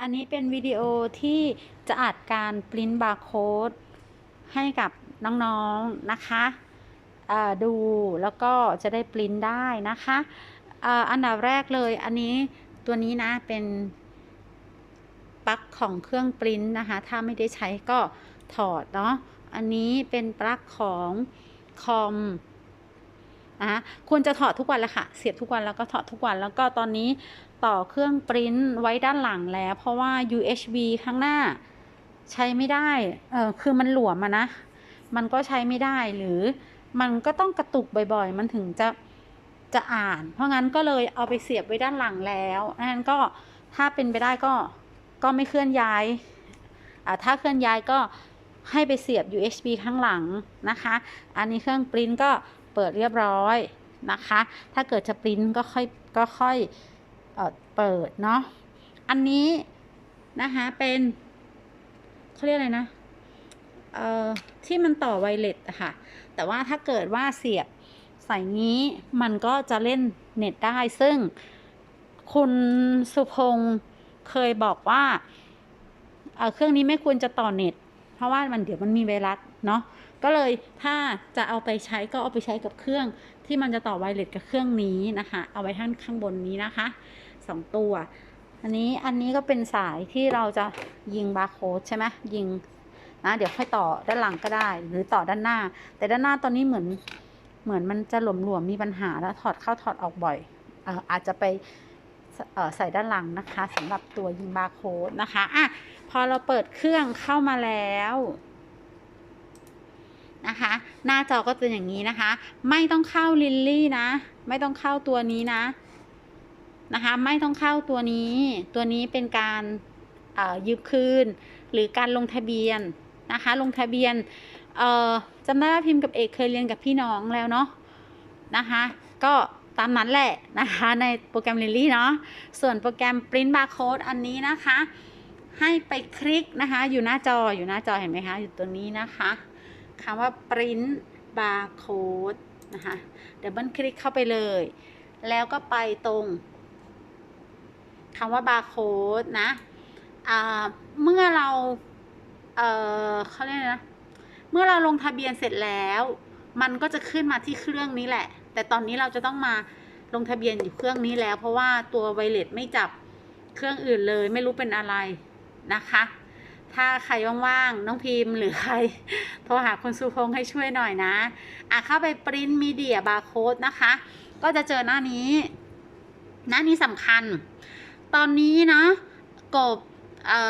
อันนี้เป็นวิดีโอที่จะอัดการปริ้นบาร์โค้ดให้กับน้องๆนะคะดูแล้วก็จะได้ปริ้นได้นะคะอ่ออันดับแรกเลยอันนี้ตัวนี้นะเป็นปลั๊กของเครื่องปริ้นนะคะ ถ้าไม่ได้ใช้ก็ถอดเนาะอันนี้เป็นปลั๊กของคอมนะคะควรจะถอดทุกวันแหละค่ะ เสียบทุกวันแล้วก็ถอดทุกวันแล้วก็ตอนนี้ต่อเครื่องปริ้นไว้ด้านหลังแล้ว เพราะว่า USB ข้างหน้าใช้ไม่ได้ เออคือมันหลวมอะนะ มันก็ใช้ไม่ได้หรือมันก็ต้องกระตุกบ่อยๆ มันถึงจะจะอ่าน เพราะงั้นก็เลยเอาไปเสียบไว้ด้านหลังแล้วนั้นก็ถ้าเป็นไปได้ก็ก็ไม่เคลื่อนย้าย อ่าถ้าเคลื่อนย้ายก็ให้ไปเสียบ USB ข้างหลังนะคะ อันนี้เครื่องปริ้นก็เปิดเรียบร้อยนะคะ ถ้าเกิดจะปริ้นก็ค่อยก็ค่อย เเปิดเนาะ อันนี้นะคะเป็นเขาเรียกอะไรนะ เอ่อที่มันต่อไวเลสค่ะ แต่ว่าถ้าเกิดว่าเสียบใส่งี้มันก็จะเล่นเน็ตได้ ซึ่งคุณสุพงศ์เคยบอกว่าเเครื่องนี้ไม่ควรจะต่อเน็ต เพราะว่ามันเดี๋ยวมันมีไวรัสเนาะ ก็เลยถ้าจะเอาไปใช้ก็เอาไปใช้กับเครื่องที่มันจะต่อไวเลสกับเครื่องนี้นะคะ เอาไว้ท่านข้างบนนี้นะคะ สองตัว อันนี้อันนี้ก็เป็นสายที่เราจะยิงบาร์โค้ดใช่ไหมยิงนะเดี๋ยวค่อยต่อด้านหลังก็ได้ หรือต่อด้านหน้า แต่ด้านหน้าตอนนี้เหมือนเหมือนมันจะหลวมๆมีปัญหาแล้วถอดเข้าถอดออกบ่อยเอ่อาจจะไปใส่ด้านหลังนะคะสำหรับตัวยิงบาร์โค้ดนะคะอะพอเราเปิดเครื่องเข้ามาแล้วนะคะหน้าจอก็จะอย่างนี้นะคะ ไม่ต้องเข้าลิลลี่นะ ไม่ต้องเข้าตัวนี้นะ นะคะ ไม่ต้องเข้าตัวนี้ ตัวนี้เป็นการยืมคืน หรือการลงทะเบียนนะคะ ลงทะเบียนจำได้ว่าพิมพ์กับเอกเคยเรียนกับพี่น้องแล้วเนาะนะคะ ก็ตามนั้นแหละนะคะในโปรแกรมลิลลี่เนาะส่วนโปรแกรม Print Barcode อันนี้นะคะ ให้ไปคลิกนะคะ อยู่หน้าจออยู่หน้าจอเห็นไหมคะอยู่ตัวนี้นะคะคำว่า print barcode นะคะดับเบิลคลิกเข้าไปเลย แล้วก็ไปตรง คำว่า barcode นะเมื่อเราเเขาเรียกอะไรนะ เมื่อเราลงทะเบียนเสร็จแล้ว มันก็จะขึ้นมาที่เครื่องนี้แหละ แต่ตอนนี้เราจะต้องมาลงทะเบียนอยู่เครื่องนี้แล้ว เพราะว่าตัวไวเลสไม่จับเครื่องอื่นเลย ไม่รู้เป็นอะไรนะคะ ถ้าใครว่างๆน้องพิมพ์หรือใครโทรหาคุณสุพงษ์ให้ช่วยหน่อยนะอะเข้าไปปริ้นมีเดียบาร์โค้ดนะคะ ก็จะเจอหน้านี้ หน้านี้สำคัญ ตอนนี้นะกบเอ่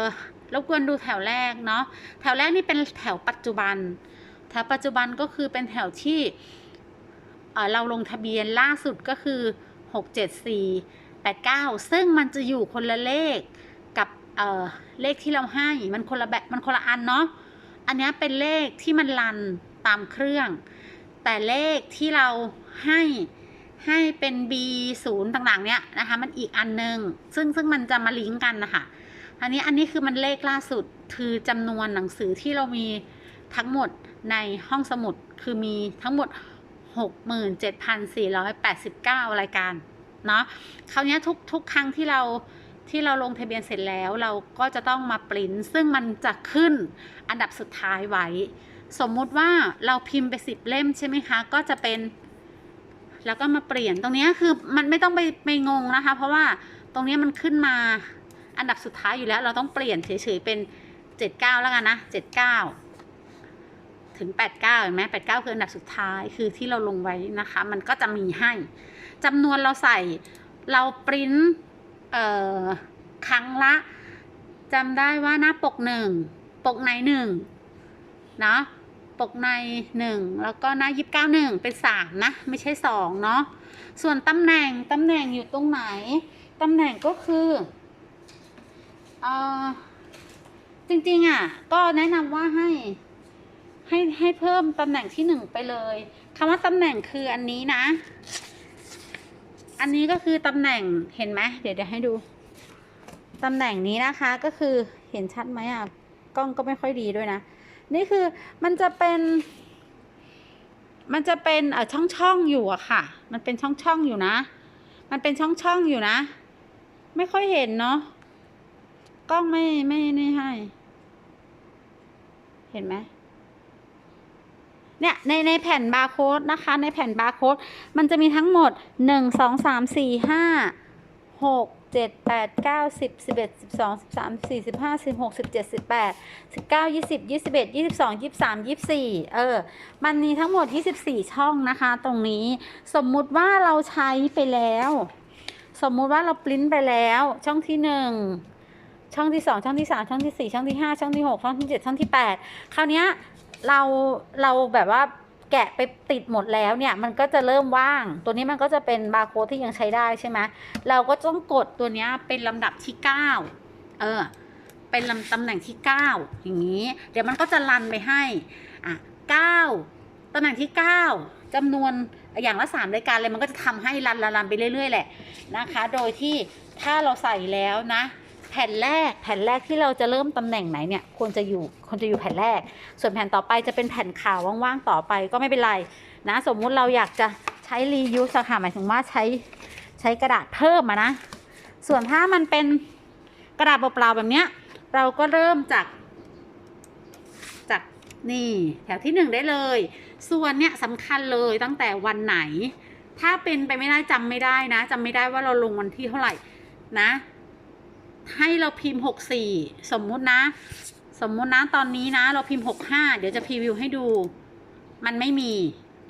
อรบกวนดูแถวแรกเนาะแถวแรกนี่เป็นแถวปัจจุบัน แถวปัจจุบันก็คือเป็นแถวที่เเราลงทะเบียนล่าสุดก็คือ 6 7 4 8 9 ซึ่งมันจะอยู่คนละเลขกับเเลขที่เราให้มันคนละแบบมันคนละอันเนาะอันนี้เป็นเลขที่มันรันตามเครื่อง แต่เลขที่เราให้ ให้เป็น B ศูนย์ต่างๆ เนี้ยนะคะ มันอีกอันหนึ่งซึ่งซึ่งมันจะมาลิงก์กันนะคะอันนี้อันนี้คือมันเลขล่าสุดคือจำนวนหนังสือที่เรามีทั้งหมดในห้องสมุดคือมีทั้งหมด 67,489 รายการเนาะคราวนี้ทุกทุกครั้งที่เราที่เราลงทะเบียนเสร็จแล้วเราก็จะต้องมาปริ้นซึ่งมันจะขึ้นอันดับสุดท้ายไว้ สมมุติว่าเราพิมพ์ไปสิบเล่มใช่ไหมคะ ก็จะเป็น แล้วก็มาเปลี่ยนตรงนี้คือมันไม่ต้องไปไปงงนะคะ เพราะว่าตรงนี้มันขึ้นมาอันดับสุดท้ายอยู่แล้ว เราต้องเปลี่ยนเฉยๆเป็นเจ็ดเก้าแล้วกันนะเจ็ดเก้าถึงแปดเก้าเห็นไหมแปดเก้าคืออันดับสุดท้ายคือที่เราลงไว้นะคะ มันก็จะมีให้จำนวนเราใส่เราปริ้นเอ่อครั้งละจำได้ว่าหน้าปกหนึ่งปกในหนึ่งเนาะ ปกในหนึ่งแล้วก็หน้ายิบเก้าหนึ่งเป็นสามนะ ไม่ใช่สองเนาะส่วนตำแหน่งตำแหน่งอยู่ตรงไหน ตำแหน่งก็คือเอ่อจริงๆอะก็แนะนำว่าให้ให้ให้เพิ่มตำแหน่งที่หนึ่งไปเลยคำว่าตำแหน่งคืออันนี้นะ อันนี้ก็คือตำแหน่งเห็นไหมเดี๋ยวเดี๋ยวให้ดูตำแหน่งนี้นะคะก็คือเห็นชัดไหมอะกล้องก็ไม่ค่อยดีด้วยนะ นี่คือมันจะเป็น มันจะเป็นเอ่อช่องช่องอยู่อะค่ะ มันเป็นช่องช่องอยู่นะ มันเป็นช่องช่องอยู่นะ ไม่ค่อยเห็นเนาะกล้องไม่ไม่นี่ให้ เห็นไหมเนี่ยในในแผ่นบาร์โค้ดนะคะ ในแผ่นบาร์โค้ดมันจะมีทั้งหมดหนึ่งสองสามสี่ห้าหก เจ็ดแปดเก้าสิบสิบเอ็ดสิบสองสิบสามสี่สิบห้าสิบหกสิบเจ็ดสิบแปดสิบเก้ายี่สิบยี่สิบเอ็ดยี่สิบสองยี่สิบสามยี่สิบสี่เออ มันมีทั้งหมดยี่สิบสี่ช่องนะคะ ตรงนี้สมมุติว่าเราใช้ไปแล้ว สมมุติว่าเราปริ้นไปแล้ว ช่องที่หนึ่งช่องที่สองช่องที่สามช่องที่สี่ช่องที่ห้าช่องที่หกช่องที่เจ็ดช่องที่แปดคราวนี้เราเราแบบว่า แกะไปติดหมดแล้วเนี่ยมันก็จะเริ่มว่าง ตัวนี้มันก็จะเป็นบาร์โค้ดที่ยังใช้ได้ใช่ไหมเราก็ต้องกดตัวนี้เป็นลำดับที่เก้าเออ เป็นลำตำแหน่งที่เก้าอย่างนี้ เดี๋ยวมันก็จะรันไปให้อะเก้าตำแหน่งที่เก้าจำนวนอย่างละสามรายการเลยมันก็จะทำให้รันรันรันไปเรื่อยๆแหละนะคะ โดยที่ถ้าเราใส่แล้วนะ แผ่นแรกแผ่นแรกที่เราจะเริ่มตำแหน่งไหนเนี่ยควรจะอยู่ควรจะอยู่แผ่นแรก ส่วนแผ่นต่อไปจะเป็นแผ่นขาวว่างๆต่อไปก็ไม่เป็นไรนะสมมุติเราอยากจะใช้รียูสค่ะหมายถึงว่าใช้ใช้กระดาษเพิ่มอะนะ ส่วนถ้ามันเป็นกระดาษเปล่าๆแบบเนี้ยเราก็เริ่มจากจากนี่แถวที่หนึ่งได้เลย ส่วนเนี่ยสำคัญเลยตั้งแต่วันไหน ถ้าเป็นไปไม่ได้จำไม่ได้นะจำไม่ได้ว่าเราลงวันที่เท่าไหร่นะ ให้เราพิมพ์หกสี่สมมุตินะ สมมุตินะตอนนี้นะ เราพิมพ์หกห้าเดี๋ยวจะพรีวิวให้ดู มันไม่มี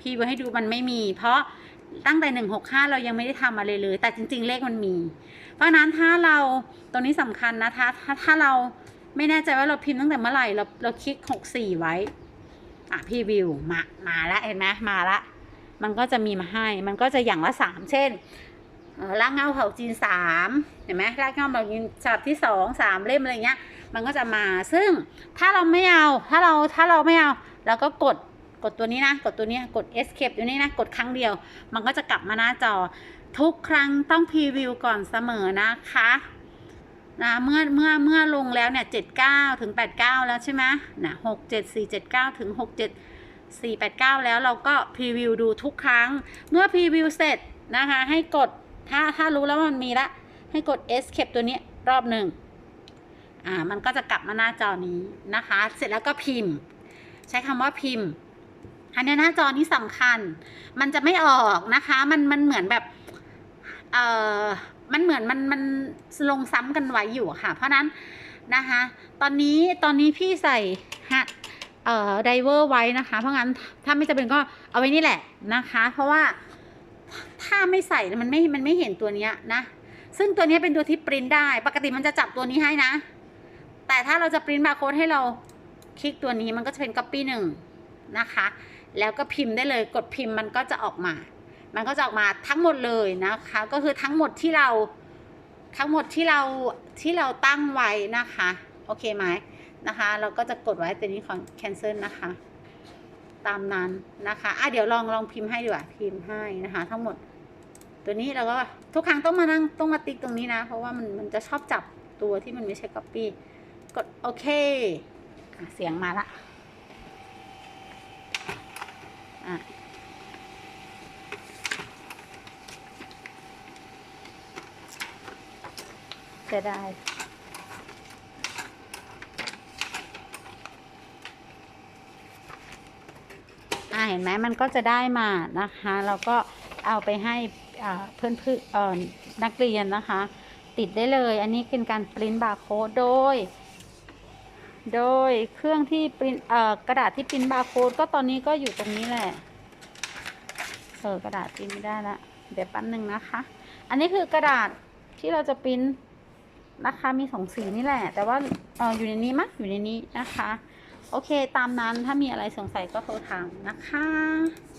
พรีวิวให้ดูมันไม่มี เพราะตั้งแต่หนึ่งหกห้าเรายังไม่ได้ทำอะไรเลย แต่จริง ๆ เลขมันมี เพราะนั้นถ้าเราตรงนี้สำคัญนะถ้าถ้าถ้าเราไม่แน่ใจว่าเราพิมพ์ตั้งแต่เมื่อไหร่เราเราคลิกหกสี่ไว้ อะพรีวิวมามาละเห็นไหมมาละมันก็จะมีมาให้ มันก็จะอย่างละสามเช่น รากเงาเผ่าจีนสามเห็นไหมรากเงาเผ่าจีนฉบับที่สองสามเล่มอะไรเงี้ย มันก็จะมาซึ่งถ้าเราไม่เอาถ้าเราถ้าเราไม่เอาเราก็กดกดตัวนี้นะกดตัวนี้กด escape ตัวนี้นะกดครั้งเดียว มันก็จะกลับมาหน้าจอ ทุกครั้งต้องพรีวิวก่อนเสมอนะคะนะเมื่อเมื่อเมื่อลงแล้วเนี่ยเจ็ดเก้าถึงแปดเก้าแล้วใช่ไหมนะหกเจ็ดสี่เจ็ดเก้าถึงหกเจ็ด489แล้วเราก็พรีวิวดูทุกครั้ง เมื่อพรีวิวเสร็จนะคะให้กด ถ้าถ้ารู้แล้วมันมีละ ให้กด escape ตัวนี้รอบหนึ่งอ่า มันก็จะกลับมาหน้าจอนี้นะคะ เสร็จแล้วก็พิมพ์ ใช้คำว่าพิมพ์ อันนี้หน้าจอนี้สำคัญ มันจะไม่ออกนะคะ มันมันเหมือนแบบ เอ่อ มันเหมือนมันมันลงซ้ำกันไว้อยู่ค่ะ เพราะนั้นนะคะ ตอนนี้ตอนนี้พี่ใส่ฮะเอ่อไดเวอร์ไว้นะคะ เพราะงั้นถ้าไม่จำเป็นก็เอาไว้นี่แหละนะคะ เพราะว่า ถ้าไม่ใส่มันไม่มันไม่เห็นตัวเนี้ยนะ ซึ่งตัวนี้เป็นตัวที่ปริ้นได้ ปกติมันจะจับตัวนี้ให้นะ แต่ถ้าเราจะปริ้นบาร์โค้ดให้เราคลิกตัวนี้มันก็จะเป็นก๊อปปี้หนึ่งนะคะ แล้วก็พิมพ์ได้เลยกดพิมพ์มันก็จะออกมา มันก็จะออกมาทั้งหมดเลยนะคะ ก็คือทั้งหมดที่เราทั้งหมดที่เราที่เราตั้งไว้นะคะ โอเคไหมนะคะ เราก็จะกดไว้ตัวนี้ของ cancel นะคะ ตามนั้นนะคะอะเดี๋ยวลองลองพิมพ์ให้ดีกว่าพิมพ์ให้นะคะ ทั้งหมด ตัวนี้เราก็ทุกครั้งต้องมานั่งต้องมาติ๊กตรงนี้นะ เพราะว่ามันมันจะชอบจับตัวที่มันไม่ใช่ copy กดโอเคอเสียงมาละอะจะได้ อ่าเห็นไหมมันก็จะได้มานะคะแล้วก็เอาไปให้เพื่อนเพื่อนนักเรียนนะคะ ติดได้เลย อันนี้เป็นการปริ้นบาร์โค้ดโดย โดยเครื่องที่ปริ้นกระดาษที่ปริ้นบาร์โค้ดก็ตอนนี้ก็อยู่ตรงนี้แหละเออกระดาษปริ้นไม่ได้ละเดี๋ยวแป๊บนึงนะคะ อันนี้คือกระดาษที่เราจะปริ้นนะคะมีสองสีนี่แหละ แต่ว่าอออยู่ในนี้มั้ยอยู่ในนี้นะคะ โอเค ตามนั้นถ้ามีอะไรสงสัยก็โทรถามนะคะ